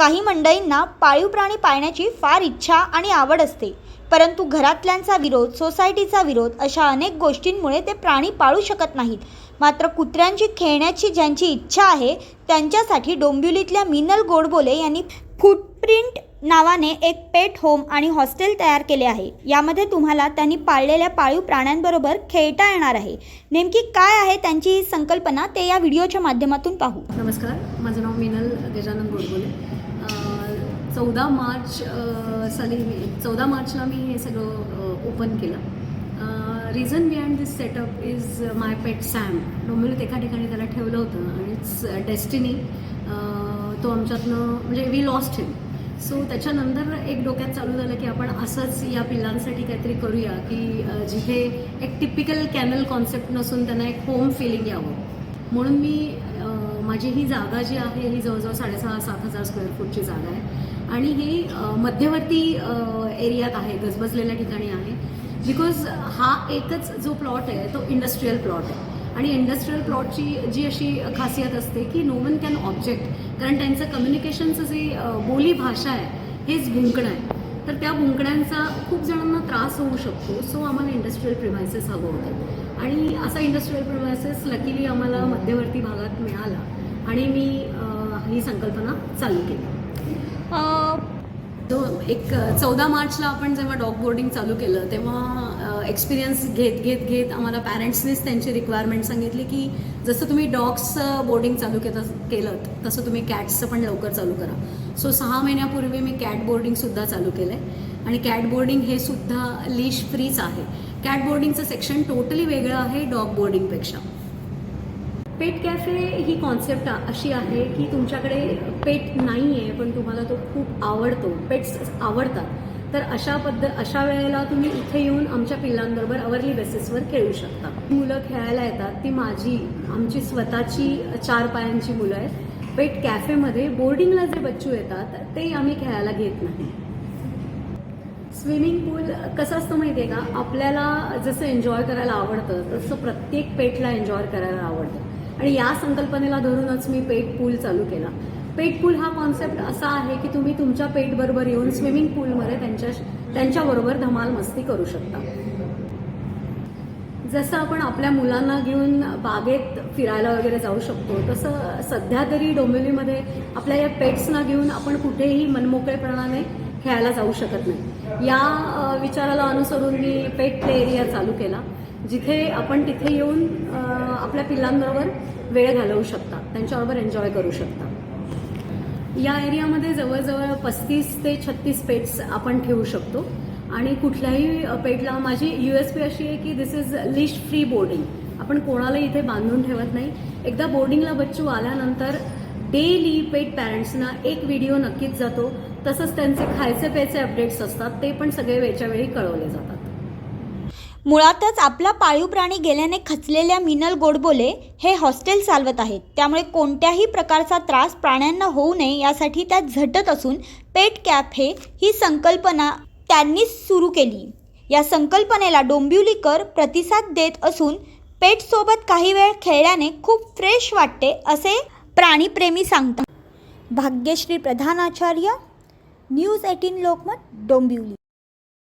काही मंडळींना पाळीव प्राणी पाळण्याची फार इच्छा आणि आवड असते. परंतु घरातल्यांचा विरोध सोसायटीचा विरोध अशा अनेक गोष्टींमुळे ते प्राणी पाळू शकत नाहीत. मात्र कुत्र्यांची खेळण्याची ज्यांची इच्छा आहे त्यांच्यासाठी डोंबिवलीतल्या मिनल गोडबोले यांनी फुटप्रिंट नावाने एक पेट होम आणि हॉस्टेल तयार केले आहे. यामध्ये तुम्हाला त्यांनी पाळलेल्या पाळीव प्राण्यांबरोबर खेळता येणार आहे. नेमकी काय आहे त्यांची ही संकल्पना ते या व्हिडिओच्या माध्यमातून पाहू. नमस्कार. माझं नाव मिनल गजानन गोडबोले. चौदा मार्च साली चौदा मार्चला मी हे सगळं ओपन केलं. Reason behind this setup is my pet Sam डोंबिवलीत एका ठिकाणी त्याला ठेवलं होतं आणि इट्स डेस्टिनी तो आमच्यातनं म्हणजे वी लॉस्ट हिम सो त्याच्यानंतर एक डोक्यात चालू झालं की आपण असंच या पिल्लांसाठी काहीतरी करूया की जिथे एक टिपिकल कॅनल कॉन्सेप्ट नसून त्यांना एक होम फिलिंग यावं. म्हणून मी माझी ही जागा जी आहे ही जवळजवळ साडेसहा सात हजार स्क्वेअर फूटची जागा आहे. आणि ही मध्यवर्ती एरियात आहे गजबजलेल्या ठिकाणी आहे. बिकॉज हा एकच जो प्लॉट आहे तो इंडस्ट्रीयल प्लॉट आहे. आणि इंडस्ट्रीयल प्लॉटची जी अशी खासियत असते की नो वन कॅन ऑब्जेक्ट कारण त्यांचं कम्युनिकेशनचं जे बोली भाषा आहे हेच भुंकणं आहे. तर त्या भुंकण्यांचा खूप जणांना त्रास होऊ शकतो. सो आम्हाला इंडस्ट्रीयल प्रिमायसेस हवं होतं. आणि असा इंडस्ट्रीयल प्रिमायसेस लकीली आम्हाला मध्यवर्ती भागात मिळाला. आणि मी ही संकल्पना चालू केली. दो एक चौदा मार्चला आपण जेव्हा डॉग बोर्डिंग चालू केलं तेव्हा एक्सपिरियन्स घेत घेत घेत आम्हाला पॅरेंट्सनीच त्यांची रिक्वायरमेंट सांगितली की जसं तुम्ही डॉग्सचं बोर्डिंग चालू केलं केलं तसं तुम्ही कॅट्सचं पण लवकर चालू करा. सो सहा महिन्यापूर्वी मी कॅट बोर्डिंगसुद्धा चालू केलं आहे आणि कॅट बोर्डिंग हे सुद्धा लीश फ्रीच आहे. कॅट बोर्डिंगचं सेक्शन टोटली वेगळं आहे डॉग बोर्डिंगपेक्षा पेट कॅफे ही कॉन्सेप्ट अशी आहे की तुमच्याकडे पेट नाही आहे पण तुम्हाला तो खूप आवडतो. पेट्स आवडतात. तर अशा पद्ध अशा वेळेला तुम्ही इथे येऊन आमच्या पिल्लांबरोबर अवरली बेसिसवर खेळू शकता. मुलं खेळायला येतात. ती माझी आमची स्वतःची चार पायांची मुलं आहेत. पेट कॅफेमध्ये बोर्डिंगला जे बच्चू येतात ते आम्ही खेळायला घेत नाही. स्विमिंग पूल कसं असतं माहिती आहे का? आपल्याला जसं एन्जॉय करायला आवडतं तसं प्रत्येक पेटला एन्जॉय करायला आवडतं. आणि या संकल्पनेला धरूनच मी पेट पूल चालू केला. पेट पूल हा कॉन्सेप्ट असा आहे की तुम्ही तुमच्या पेटबरोबर येऊन स्विमिंग पूलमध्ये त्यांच्या त्यांच्याबरोबर धमाल मस्ती करू शकता. जसं आपण आपल्या मुलांना घेऊन बागेत फिरायला वगैरे जाऊ शकतो तसं सध्या तरी डोंबिवलीमध्ये आपल्या या पेट्सना घेऊन आपण कुठेही मनमोकळेपणाने खेळायला जाऊ शकत नाही. या विचाराला अनुसरून मी पेट प्ले एरिया चालू केला. जिथे आपण तिथे येऊन आपल्या पिल्लांबरोबर वेळ घालवू शकता. त्यांच्याबरोबर एन्जॉय करू शकता. या एरियामध्ये जवळजवळ पस्तीस ते छत्तीस पेट्स आपण ठेवू शकतो. आणि कुठल्याही पेटला माझी यू एस पी अशी आहे की this is leash free boarding आपण कोणाला इथे बांधून ठेवत नाही. एकदा बोर्डिंगला बच्चू आल्यानंतर डेली पेट पॅरेंट्सना एक व्हिडिओ नक्कीच जातो. तसंच त्यांचे खायचे प्यायचे अपडेट्स असतात. ते पण सगळे वेळच्या वेळी कळवले जातात. मुळातच आपला पाळीव प्राणी गेल्याने खचलेल्या मिनल गोडबोले हे हॉस्टेल चालवत आहेत. त्यामुळे कोणत्याही प्रकारचा त्रास प्राण्यांना होऊ नये यासाठी त्या झटत असून पेट कॅफे ही संकल्पना त्यांनीच सुरू केली. या संकल्पनेला डोंबिवलीकर प्रतिसाद देत असून पेटसोबत काही वेळ खेळल्याने खूप फ्रेश वाटते असे प्राणीप्रेमी सांगतात. भाग्यश्री प्रधानाचार्य न्यूज एटीन लोकमत डोंबिवली.